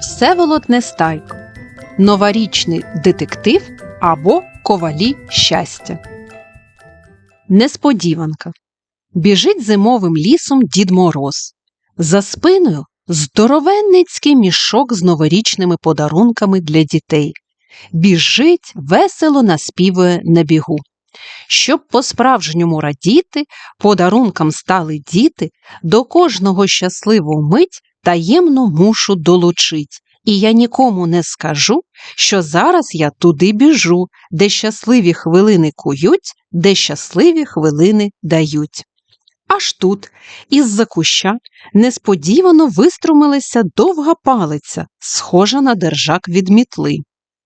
Всеволод Нестайко. Новорічний детектив або ковалі щастя. Несподіванка. Біжить зимовим лісом Дід Мороз. За спиною здоровенницький мішок з новорічними подарунками для дітей. Біжить, весело наспівує на бігу. Щоб по-справжньому радіти, подарункам стали діти, до кожного щасливу мить таємно мушу долучить. І я нікому не скажу, що зараз я туди біжу, де щасливі хвилини кують, де щасливі хвилини дають. Аж тут, із-за куща, несподівано виструмилася довга палиця, схожа на держак від мітли.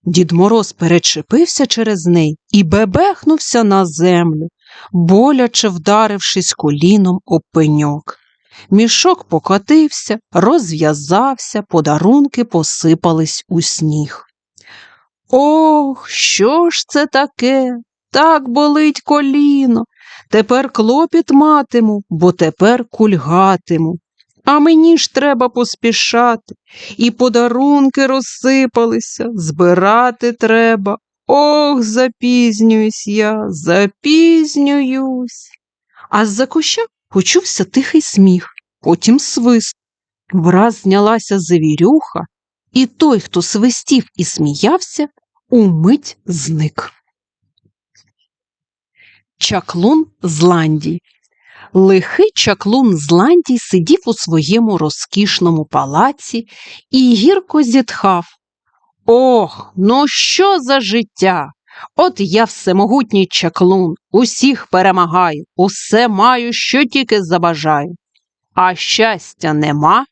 Дід Мороз перечепився через неї і бебехнувся на землю, боляче вдарившись коліном об пеньок. Мішок покотився, розв'язався, подарунки посипались у сніг. Ох, що ж це таке? Так болить коліно. Тепер клопіт матиму, бо тепер кульгатиму. А мені ж треба поспішати, і подарунки розсипалися, збирати треба. Ох, запізнююсь я, запізнююсь. А з-за куща почувся тихий сміх, потім свист. Враз знялася завірюха, і той, хто свистів і сміявся, умить зник. Чаклун з Лихий чаклун з Ландії сидів у своєму розкішному палаці і гірко зітхав. Ох, ну що за життя? От я всемогутній чаклун, усіх перемагаю, усе маю, що тільки забажаю. А щастя нема.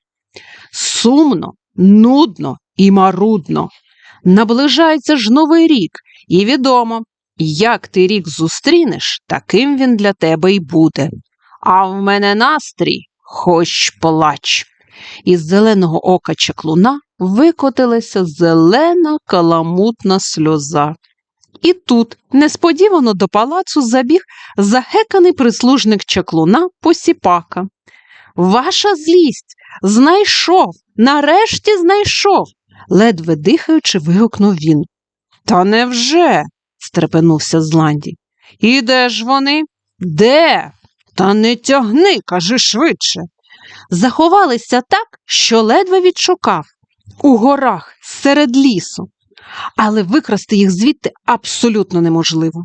Сумно, нудно і марудно. Наближається ж новий рік, і відомо, як ти рік зустрінеш, таким він для тебе й буде. А в мене настрій хоч плач. Із зеленого ока чаклуна викотилася зелена каламутна сльоза. І тут несподівано до палацу забіг загеканий прислужник чаклуна Посіпака. Ваша злість знайшов, нарешті знайшов, ледве дихаючи, вигукнув він. Та невже? стрепенувся Зландій. І де ж вони? Де? Та не тягни, кажи швидше. Заховалися так, що ледве відшукав у горах серед лісу, але викрасти їх звідти абсолютно неможливо.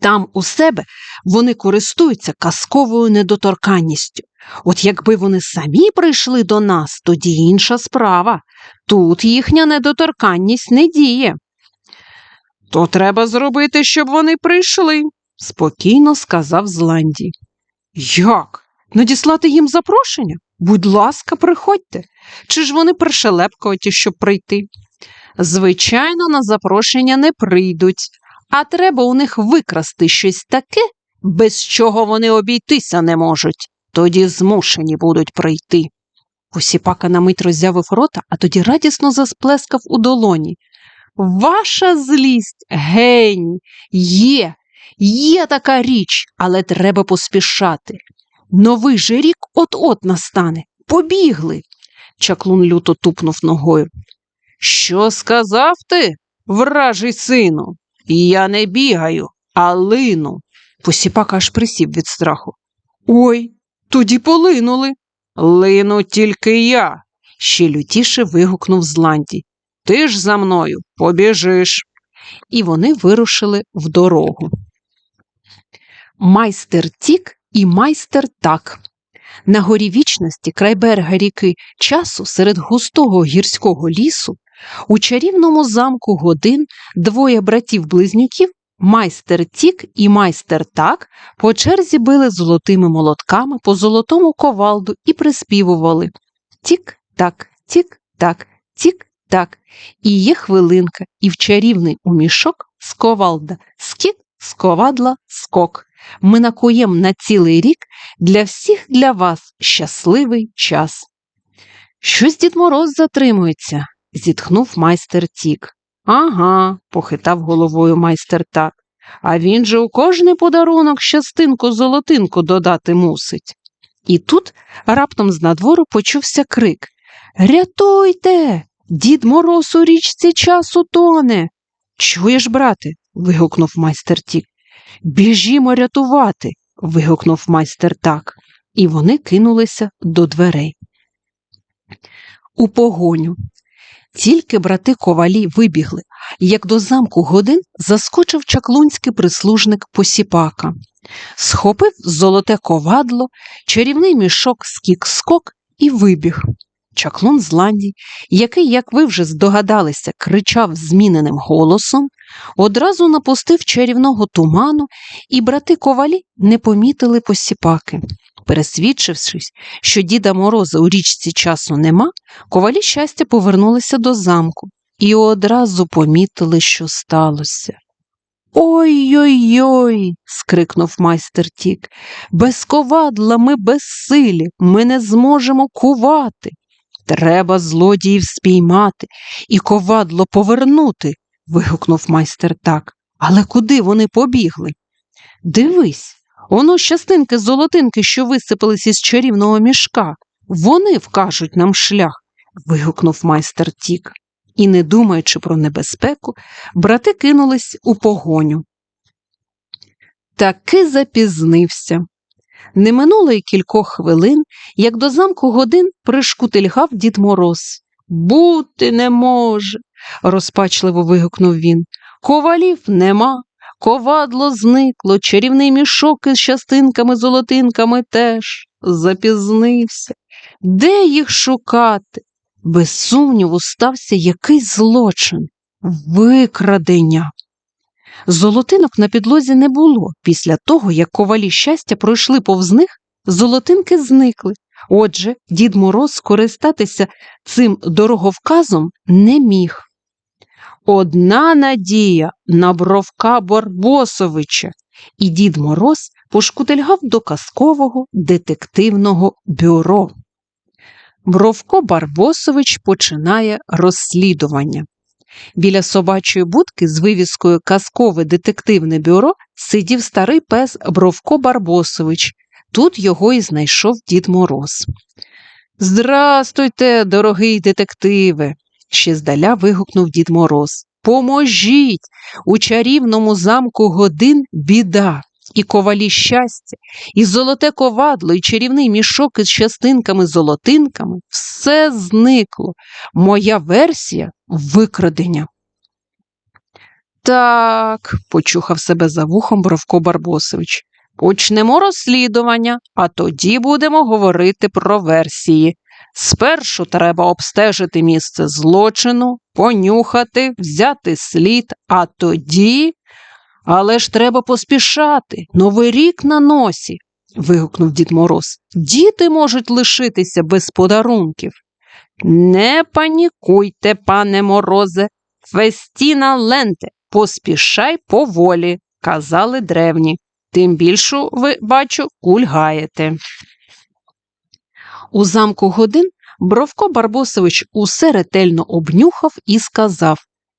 Там у себе вони користуються казковою недоторканністю. От якби вони самі прийшли до нас, тоді інша справа. Тут їхня недоторканність не діє. То треба зробити, щоб вони прийшли, спокійно сказав Зландій. Як? Надіслати їм запрошення? Будь ласка, приходьте. Чи ж вони першелепкуваті, щоб прийти? Звичайно, на запрошення не прийдуть, а треба у них викрасти щось таке, без чого вони обійтися не можуть. Тоді змушені будуть прийти. Посіпака на мить роззявив рота, а тоді радісно засплескав у долоні. Ваша злість, гень, є, є така річ, але треба поспішати. Новий же рік от-от настане. Побігли. Чаклун люто тупнув ногою. Що сказав ти, вражий сину? Я не бігаю, а лину. Посіпака аж присів від страху. Ой, тоді полинули. Лину тільки я, ще лютіше вигукнув Зландій. Ти ж за мною побіжиш. І вони вирушили в дорогу. Майстер тік і майстер так. На горі вічності, край берега ріки часу, серед густого гірського лісу, у чарівному замку годин двоє братів-близнюків, майстер тік і майстер так, по черзі били золотими молотками по золотому ковалду і приспівували Тік-так, тік-так, тік-так. І є хвилинка, і в чарівний у мішок сковалда, скіт, сковадла, скок. Ми накуєм на цілий рік для всіх для вас щасливий час. Щось Дід Мороз затримується, зітхнув майстер Тік. Ага, похитав головою майстер так. А він же у кожний подарунок щастинку золотинку додати мусить. І тут раптом з надвору почувся крик Рятуйте! Дід Мороз у річці часу тоне. Чуєш, брате? вигукнув майстер Тік. Біжімо рятувати. вигукнув майстер так, і вони кинулися до дверей. У погоню. Тільки брати ковалі вибігли, як до замку годин заскочив чаклунський прислужник посіпака, схопив золоте ковадло, чарівний мішок скік-скок і вибіг. Чаклун з Ланді, який, як ви вже здогадалися, кричав зміненим голосом, одразу напустив чарівного туману, і брати ковалі не помітили посіпаки. Пересвідчившись, що Діда Мороза у річці часу нема, ковалі щастя повернулися до замку і одразу помітили, що сталося. Ой-ой-ой. скрикнув майстер Тік. Без ковадла ми безсилі, ми не зможемо кувати. Треба злодіїв спіймати і ковадло повернути. вигукнув майстер так. Але куди вони побігли? Дивись, воно щастинки золотинки, що висипались із чарівного мішка. Вони вкажуть нам шлях. вигукнув майстер Тік. І, не думаючи про небезпеку, брати кинулись у погоню. Таки запізнився. Не минуло й кількох хвилин, як до замку годин пришкутильгав дід Мороз. Бути не може, розпачливо вигукнув він. Ковалів нема, ковадло зникло, чарівний мішок із частинками золотинками теж запізнився. Де їх шукати? Без сумніву, стався якийсь злочин, викрадення. Золотинок на підлозі не було. Після того, як ковалі щастя пройшли повз них, золотинки зникли. Отже, дід Мороз скористатися цим дороговказом не міг. Одна надія на бровка Барбосовича, і дід Мороз пошкутильгав до казкового детективного бюро. Бровко Барбосович починає розслідування. Біля собачої будки з вивіскою Казкове детективне бюро сидів старий пес Бровко Барбосович. Тут його і знайшов дід Мороз. Здрастуйте, дорогий детективе, ще здаля вигукнув дід Мороз. Поможіть! У чарівному замку годин біда і ковалі щастя, і золоте ковадло, і чарівний мішок із частинками-золотинками все зникло. Моя версія викрадення. Так, почухав себе за вухом Бровко Барбосович. Почнемо розслідування, а тоді будемо говорити про версії. Спершу треба обстежити місце злочину, понюхати, взяти слід, а тоді але ж треба поспішати. Новий рік на носі. вигукнув дід Мороз. Діти можуть лишитися без подарунків. Не панікуйте, пане морозе, фестіна ленте, поспішай поволі, казали древні. Тим більшу, ви, бачу, кульгаєте. У замку годин Бровко Барбосович усе ретельно обнюхав і сказав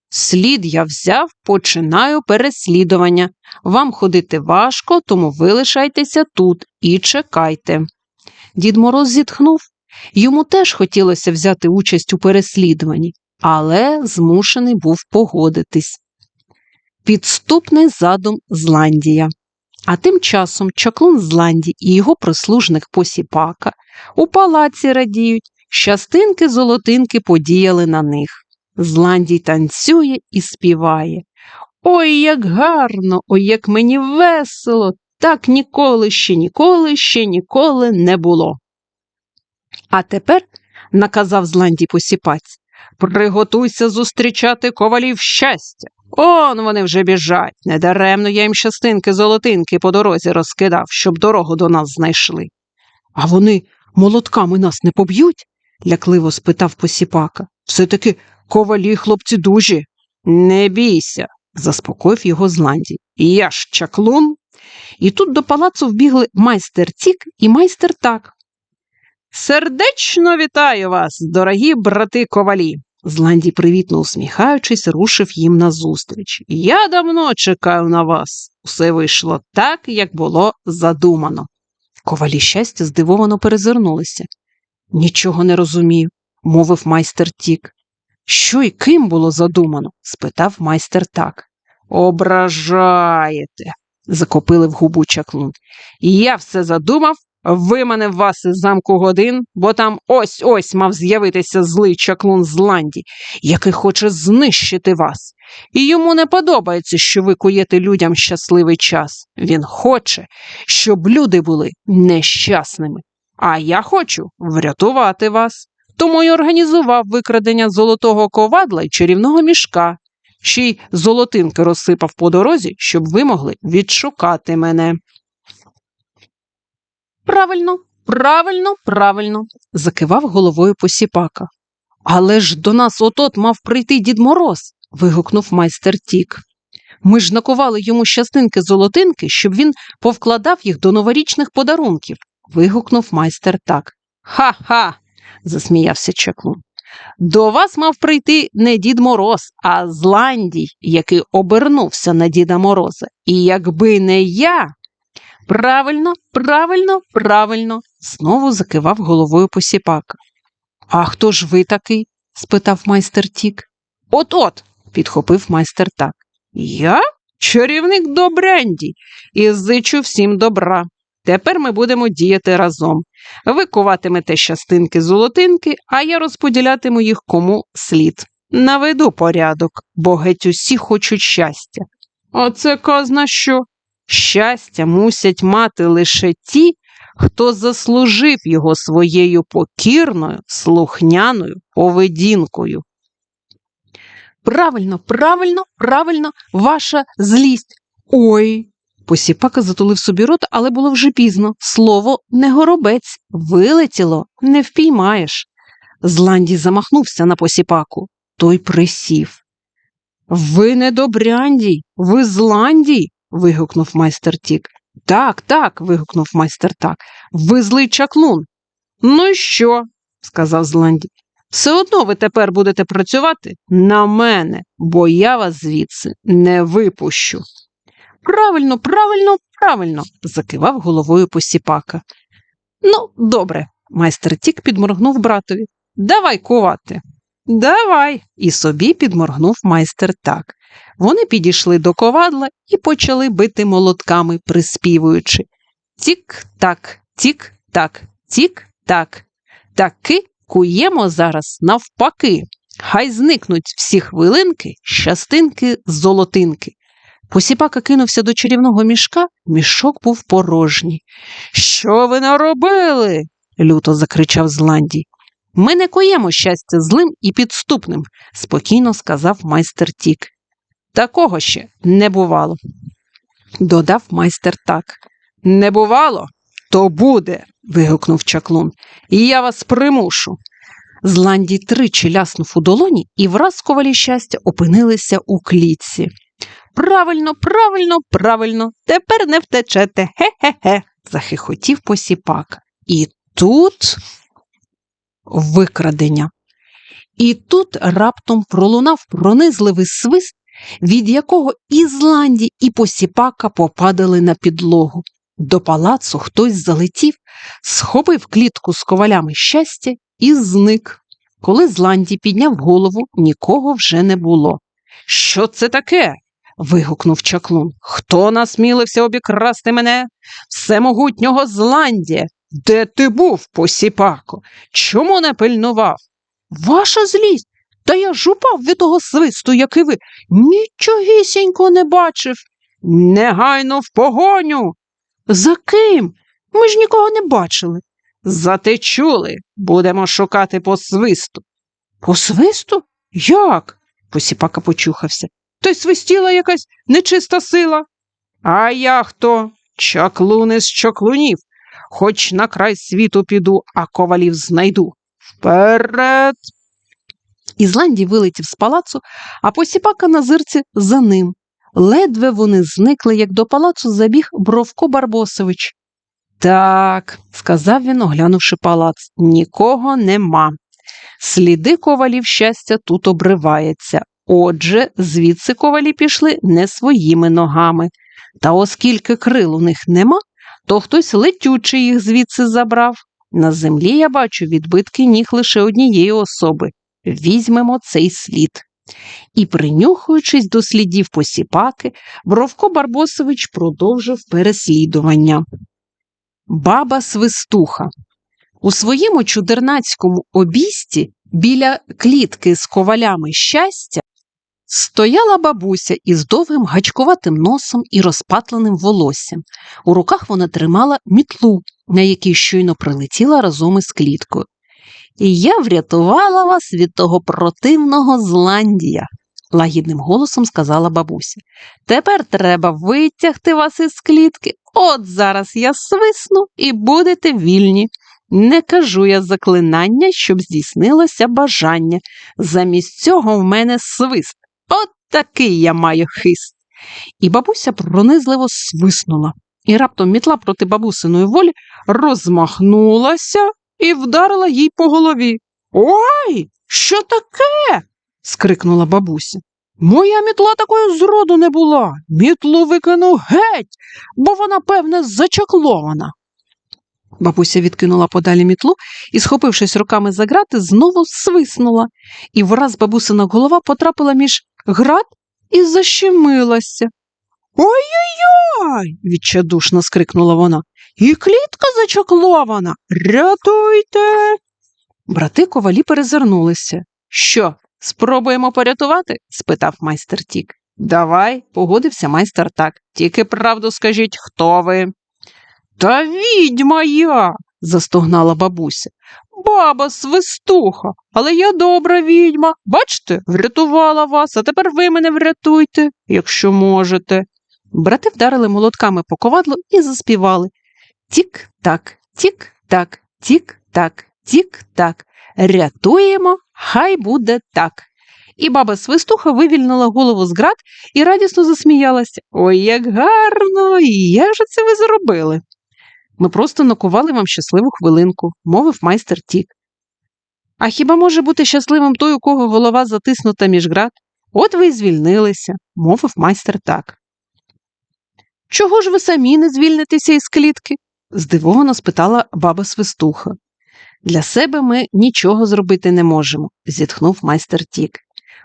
Слід я взяв, починаю переслідування. Вам ходити важко, тому ви лишайтеся тут і чекайте. Дід Мороз зітхнув. Йому теж хотілося взяти участь у переслідуванні, але змушений був погодитись. Підступний задум Зландія. А тим часом чаклун Зланді і його прислужник Посіпака у палаці радіють, щастинки золотинки подіяли на них. Зландій танцює і співає. Ой, як гарно, ой, як мені весело, так ніколи ще ніколи ще ніколи не було. А тепер, наказав Зландій посіпаць, приготуйся зустрічати ковалів щастя. Он вони вже біжать. Недаремно я їм щастинки золотинки по дорозі розкидав, щоб дорогу до нас знайшли. А вони молотками нас не поб'ють? лякливо спитав посіпака. Все таки Ковалі хлопці дужі. Не бійся, заспокоїв його Зландій. Я ж чаклун. І тут до палацу вбігли майстер Цік і майстер так. Сердечно вітаю вас, дорогі брати ковалі. Зландій, привітно усміхаючись, рушив їм назустріч. Я давно чекаю на вас. Усе вийшло так, як було задумано. Ковалі щастя здивовано перезирнулися. Нічого не розумію. мовив майстер Тік. Що й ким було задумано? спитав майстер так. Ображаєте, закопили в губу чаклун. Я все задумав, виманив вас із замку годин, бо там ось ось мав з'явитися злий чаклун з Ланді, який хоче знищити вас. І йому не подобається, що ви куєте людям щасливий час. Він хоче, щоб люди були нещасними. А я хочу врятувати вас. Тому й організував викрадення золотого ковадла й чарівного мішка. Ще й золотинки розсипав по дорозі, щоб ви могли відшукати мене. Правильно, правильно, правильно, закивав головою посіпака. Але ж до нас от-от мав прийти дід Мороз. вигукнув майстер Тік. Ми ж накували йому щастинки золотинки, щоб він повкладав їх до новорічних подарунків. вигукнув майстер так. Ха-ха. засміявся чаклун. До вас мав прийти не дід Мороз, а Зландій, який обернувся на Діда Мороза. І якби не я. Правильно, правильно, правильно, знову закивав головою посіпака. А хто ж ви такий? спитав майстер Тік. От-от, підхопив майстер так. Я чарівник Добренді і зичу всім добра. Тепер ми будемо діяти разом. Ви куватимете щастинки золотинки, а я розподілятиму їх кому слід. Наведу порядок, бо геть усі хочуть щастя. Оце казна що? Щастя мусять мати лише ті, хто заслужив його своєю покірною, слухняною поведінкою. Правильно, правильно, правильно, ваша злість. Ой. Посіпака затулив собі рот, але було вже пізно. Слово не горобець, вилетіло, не впіймаєш. Зландій замахнувся на посіпаку. Той присів. Ви не добряндій, ви зландій. Вигукнув майстер Тік. Так, так. вигукнув майстер так. Ви злий чаклун. Ну і що? сказав Зландій. Все одно ви тепер будете працювати на мене, бо я вас звідси не випущу. Правильно, правильно, правильно, закивав головою посіпака. Ну, добре, майстер Тік підморгнув братові. Давай кувати. Давай. І собі підморгнув майстер так. Вони підійшли до ковадла і почали бити молотками, приспівуючи Тік-так, тік-так, тік-так. Таки куємо зараз навпаки. Хай зникнуть всі хвилинки, щастинки, золотинки. Посіпака кинувся до чарівного мішка, мішок був порожній. Що ви наробили? люто закричав Зландій. Ми не коємо щастя злим і підступним, спокійно сказав майстер Тік. Такого ще не бувало. Додав майстер так. Не бувало, то буде. вигукнув чаклун. І я вас примушу. Зландій тричі ляснув у долоні, і враз ковалі щастя опинилися у клітці. Правильно, правильно, правильно, тепер не втечете. Хе-хе-хе, захихотів посіпака. І тут викрадення. І тут раптом пролунав пронизливий свист, від якого і Зланді, і посіпака попадали на підлогу. До палацу хтось залетів, схопив клітку з ковалями щастя і зник. Коли Зланді підняв голову, нікого вже не було. Що це таке? вигукнув чаклун. Хто насмілився обікрасти мене? Всемогутнього Зландія. Де ти був, посіпако? Чому не пильнував? Ваша злість, та я ж упав від того свисту, як і ви, нічогісінько не бачив. Негайно в погоню. За ким? Ми ж нікого не бачили. Зате чули, будемо шукати по свисту. По свисту? Як? Посіпака почухався. То й свистіла якась нечиста сила. А я хто? Чаклун із чаклунів. Хоч на край світу піду, а ковалів знайду. Вперед. Ізландій вилетів з палацу, а посіпака на зирці за ним. Ледве вони зникли, як до палацу забіг Бровко Барбосович. Так, сказав він, оглянувши палац, нікого нема. Сліди ковалів щастя тут обривається. Отже, звідси ковалі пішли не своїми ногами. Та оскільки крил у них нема, то хтось летючий їх звідси забрав. На землі я бачу відбитки ніг лише однієї особи. Візьмемо цей слід. І, принюхуючись до слідів посіпаки, Бровко Барбосович продовжив переслідування. Баба Свистуха у своєму чудернацькому обісті біля клітки з ковалями щастя стояла бабуся із довгим гачкуватим носом і розпатленим волоссям. У руках вона тримала мітлу, на якій щойно прилетіла разом із кліткою. І я врятувала вас від того противного Зландія, лагідним голосом сказала бабуся. Тепер треба витягти вас із клітки. От зараз я свисну і будете вільні. Не кажу я заклинання, щоб здійснилося бажання. Замість цього в мене свист. От такий я маю хист. І бабуся пронизливо свиснула. І раптом мітла проти бабусиної волі розмахнулася і вдарила їй по голові. Ой, що таке? скрикнула бабуся. Моя мітла такою зроду не була. Мітлу викину геть, бо вона, певне, зачаклована. Бабуся відкинула подалі мітлу і, схопившись руками за грати, знову свиснула, і враз бабусина голова потрапила між град і защемилася. Ой-ой-ой. відчайдушно скрикнула вона. І клітка зачаклована. Рятуйте. Брати ковалі перезирнулися. Що, спробуємо порятувати? спитав майстер Тік. Давай, погодився майстер так. Тільки правду скажіть, хто ви? Та відьма я, застогнала бабуся. Баба свистуха, але я добра відьма. Бачите, врятувала вас, а тепер ви мене врятуйте, якщо можете. Брати вдарили молотками по ковадлу і заспівали. Тік-так, тік-так, тік-так, тік-так. Рятуємо, хай буде так. І баба свистуха вивільнила голову з град і радісно засміялася. Ой, як гарно! Як же це ви зробили? Ми просто накували вам щасливу хвилинку, мовив майстер Тік. А хіба може бути щасливим той, у кого голова затиснута між град? От ви й звільнилися, мовив майстер так. Чого ж ви самі не звільнитеся із клітки? Здивовано спитала баба свистуха. Для себе ми нічого зробити не можемо, зітхнув майстер Тік.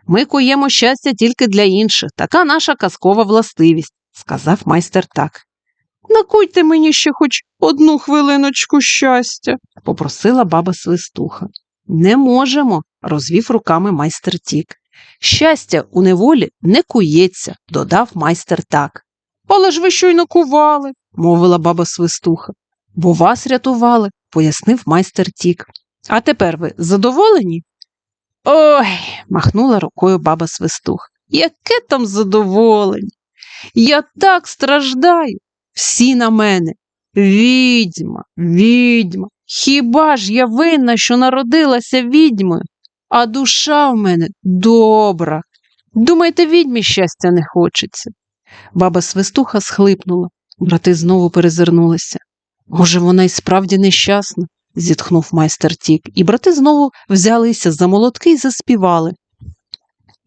Ми куємо щастя тільки для інших, така наша казкова властивість, сказав майстер так. Накуйте мені ще хоч одну хвилиночку щастя, попросила баба свистуха. Не можемо, розвів руками майстер Тік. Щастя у неволі не кується, додав майстер так. Але ж ви щойно кували, мовила баба свистуха. Бо вас рятували, пояснив майстер Тік. А тепер ви задоволені? Ой, махнула рукою баба свистуха. Яке там задоволення? Я так страждаю. Всі на мене. Відьма, відьма. Хіба ж я винна, що народилася відьмою, а душа в мене добра. Думаєте, відьмі щастя не хочеться? Баба свистуха схлипнула. Брати знову перезирнулися. Може, вона й справді нещасна, зітхнув майстер Тік, і брати знову взялися за молотки і заспівали.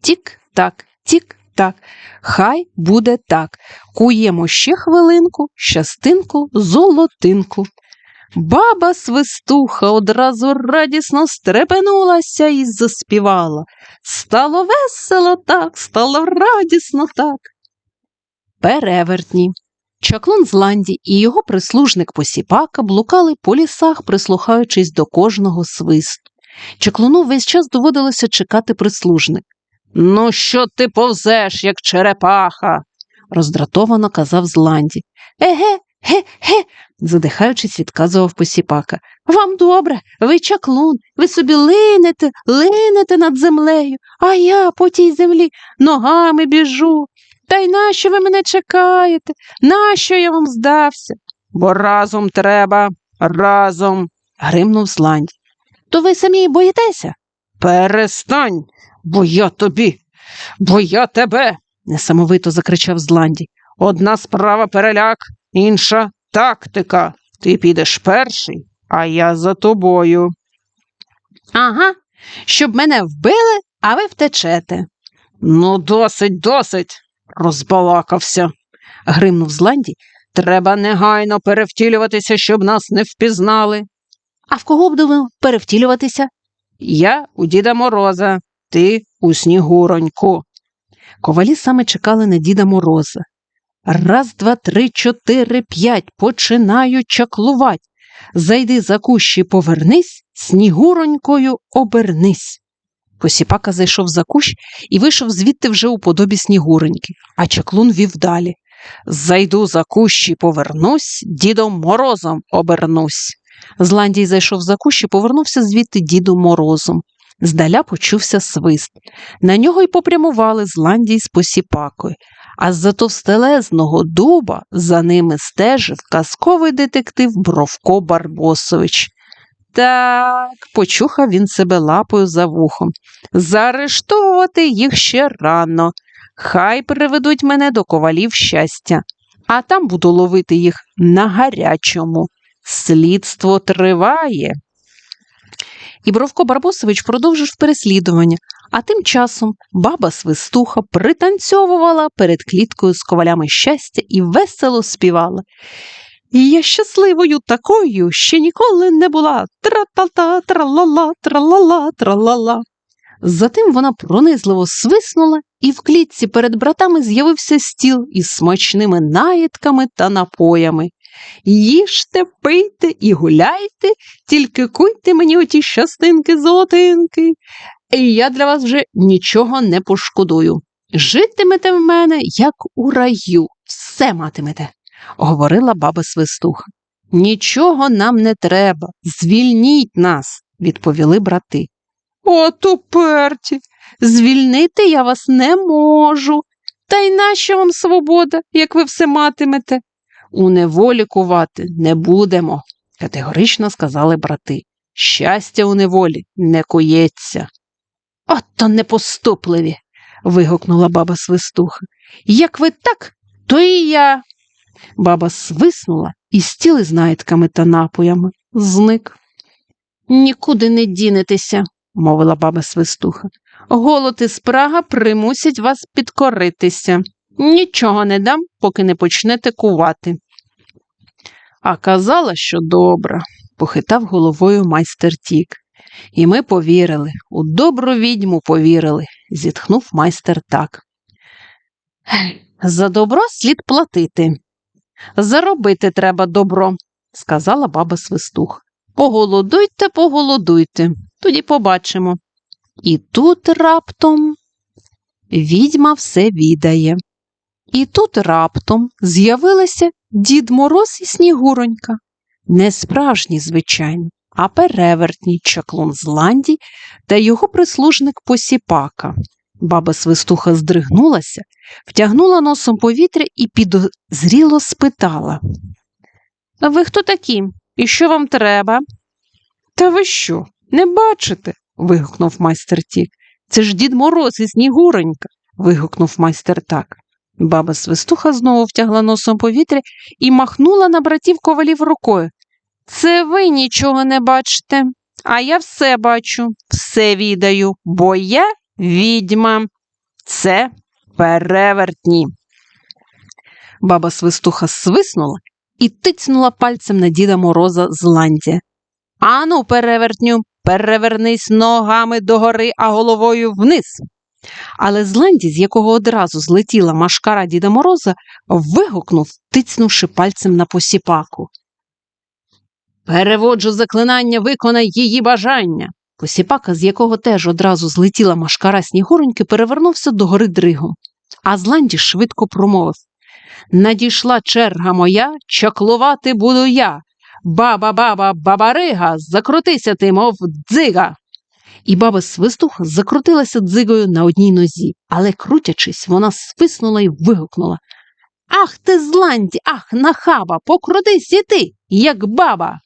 Тік-так, тік-так, хай буде так. Куємо ще хвилинку, щастинку, золотинку. Баба свистуха одразу радісно стрепенулася і заспівала. Стало весело так, стало радісно так. Перевертні. Чаклун Зланді і його прислужник Посіпака блукали по лісах, прислухаючись до кожного свисту. Чаклуну весь час доводилося чекати прислужник. Ну, що ти повзеш, як черепаха? роздратовано казав Зланді. Еге, ге, ге, задихаючись, відказував Посіпака. Вам добре, ви чаклун, ви собі линете, линете над землею, а я по тій землі ногами біжу. Та й нащо ви мене чекаєте? Нащо я вам здався? Бо разом треба, разом, гримнув Зланді. То ви самі боїтеся? Перестань, бо я тобі, бо я тебе, несамовито закричав Зланді. Одна справа переляк, інша тактика. Ти підеш перший, а я за тобою. Ага, щоб мене вбили, а ви втечете. Ну, досить, досить, розбалакався, гримнув Зланді. Треба негайно перевтілюватися, щоб нас не впізнали. А в кого будемо перевтілюватися? Я у Діда Мороза, ти у Снігуроньку. Ковалі саме чекали на Діда Мороза. Раз, два, три, чотири, п'ять. Починаю чаклувать. Зайди за кущі, повернись, снігуронькою обернись. Посіпака зайшов за кущ і вийшов звідти вже у подобі снігуреньки, а чаклун вів далі. Зайду за кущі, повернусь, дідом морозом обернусь. Зландій зайшов за кущ і повернувся звідти дідом морозом. Здаля почувся свист. На нього й попрямували Зландій з посіпакою, а з-за товстелезного дуба за ними стежив казковий детектив Бровко Барбосович. Так, почухав він себе лапою за вухом. Заарештовувати їх ще рано. Хай приведуть мене до ковалів щастя, а там буду ловити їх на гарячому. Слідство триває. І Бровко Барбосович продовжив переслідування, а тим часом баба свистуха пританцьовувала перед кліткою з ковалями щастя і весело співала. І я щасливою такою ще ніколи не була. Тра-та-та, тра-ла-ла, тра-ла-ла, тра-ла-ла. Затим вона пронизливо свиснула, і в клітці перед братами з'явився стіл із смачними наїдками та напоями. Їжте, пийте і гуляйте, тільки куйте мені оті щастинки золотинки, і я для вас вже нічого не пошкодую. Житимете в мене, як у раю, все матимете, говорила баба свистуха. Нічого нам не треба, звільніть нас, відповіли брати. От уперті, звільнити я вас не можу. Та й нащо вам свобода, як ви все матимете? У неволі кувати не будемо, категорично сказали брати. Щастя у неволі не коється. Ото непоступливі. вигукнула баба свистуха. Як ви так, то і я. Баба свиснула і стіл із наїдками та напоями зник. Нікуди не дінетеся, мовила баба свистуха. Голод і спрага примусять вас підкоритися. Нічого не дам, поки не почнете кувати. А казала, що добра, похитав головою майстер тік. І ми повірили, у добру відьму повірили, зітхнув майстер так. За добро слід платити. Заробити треба добро, сказала баба свистух. Поголодуйте, поголодуйте, тоді побачимо. І тут раптом відьма все відає. І тут раптом з'явилися дід Мороз і Снігуронька. Не справжні, звичайно, а перевертній чаклун Зландій та його прислужник Посіпака. Баба свистуха здригнулася, втягнула носом повітря і підозріло спитала А Ви хто такі? І що вам треба? Та ви що, не бачите? вигукнув майстер Тік. Це ж дід Мороз і Снігуронька. вигукнув майстер так. Баба свистуха знову втягла носом повітря і махнула на братів ковалів рукою. Це ви нічого не бачите, а я все бачу, все відаю, бо я відьма. Це перевертні. Баба свистуха свиснула і тицнула пальцем на діда мороза з ландя. Ану, перевертню, перевернись ногами догори, а головою вниз. Але Зланді, з якого одразу злетіла машкара Діда Мороза, вигукнув, тицнувши пальцем на посіпаку. Переводжу заклинання, виконай її бажання. Посіпака, з якого теж одразу злетіла машкара снігуреньки, перевернувся до гори дригом. А Зланді швидко промовив Надійшла черга моя, чаклувати буду я. Баба, баба, бабарига, закрутися ти, мов дзига. І баба свистух закрутилася дзигою на одній нозі, але, крутячись, вона свиснула і вигукнула Ах ти, Зланді, ах, нахаба, покрутись і ти, як баба.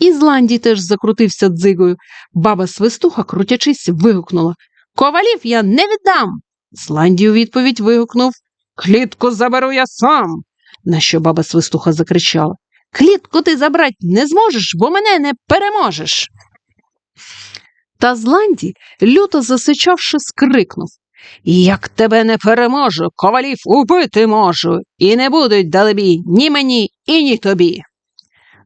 І Зланді теж закрутився дзигою. Баба свистуха, крутячись, вигукнула Ковалів я не віддам. Зланді у відповідь вигукнув Клітку заберу я сам. На що баба свистуха закричала Клітку ти забрати не зможеш, бо мене не переможеш. Та Зланді, люто засичавши, скрикнув Як тебе не переможу, ковалів убити можу, і не будуть далебі ні мені, і ні тобі.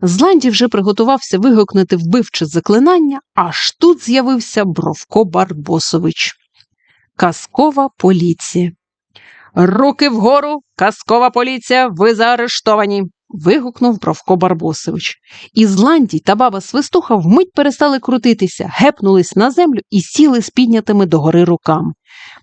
Зланді вже приготувався вигукнути вбивче заклинання, аж тут з'явився Бровко Барбосович. Казкова поліція. Руки вгору, казкова поліція, ви заарештовані. вигукнув Бровко Барбосович. І Зландій та баба Свистуха вмить перестали крутитися, гепнулись на землю і сіли з піднятими догори руками.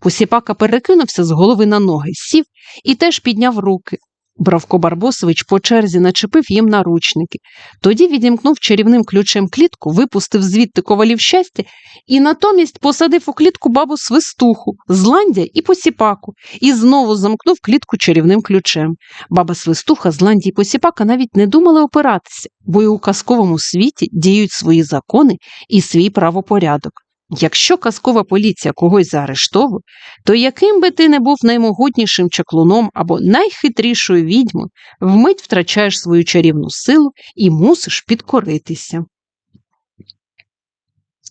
Посіпака перекинувся з голови на ноги, сів і теж підняв руки. Бравко Барбосович по черзі начепив їм наручники. Тоді відімкнув чарівним ключем клітку, випустив звідти ковалів щастя і натомість посадив у клітку бабу свистуху, зландя і посіпаку, і знову замкнув клітку чарівним ключем. Баба свистуха, зландя і посіпака навіть не думали опиратися, бо й у казковому світі діють свої закони і свій правопорядок. Якщо казкова поліція когось заарештовує, то яким би ти не був наймогутнішим чаклуном або найхитрішою відьмою, вмить втрачаєш свою чарівну силу і мусиш підкоритися.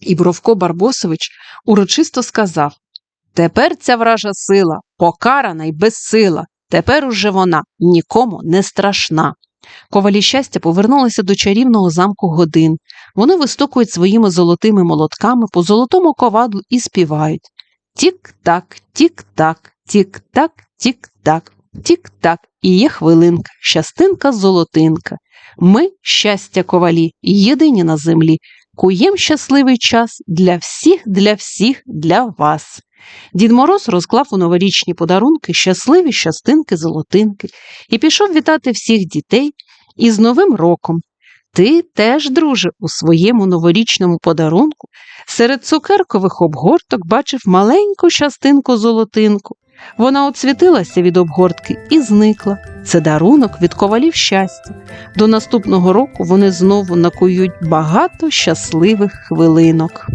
І Бровко Барбосович урочисто сказав Тепер ця вража сила, покарана й безсила, тепер уже вона нікому не страшна. Ковалі щастя повернулися до чарівного замку годин. Вони вистукують своїми золотими молотками по золотому ковадлу і співають Тік-так, тік-так, тік-так, тік-так, тік-так. І є хвилинка, щастинка золотинка. Ми, щастя ковалі, єдині на землі, куєм щасливий час для всіх, для всіх, для вас. Дід Мороз розклав у новорічні подарунки щасливі щастинки золотинки і пішов вітати всіх дітей із Новим роком. Ти теж, друже, у своєму новорічному подарунку серед цукеркових обгорток бачив маленьку щастинку золотинку. Вона оцвітилася від обгортки і зникла. Це дарунок від ковалів щастя. До наступного року вони знову накують багато щасливих хвилинок.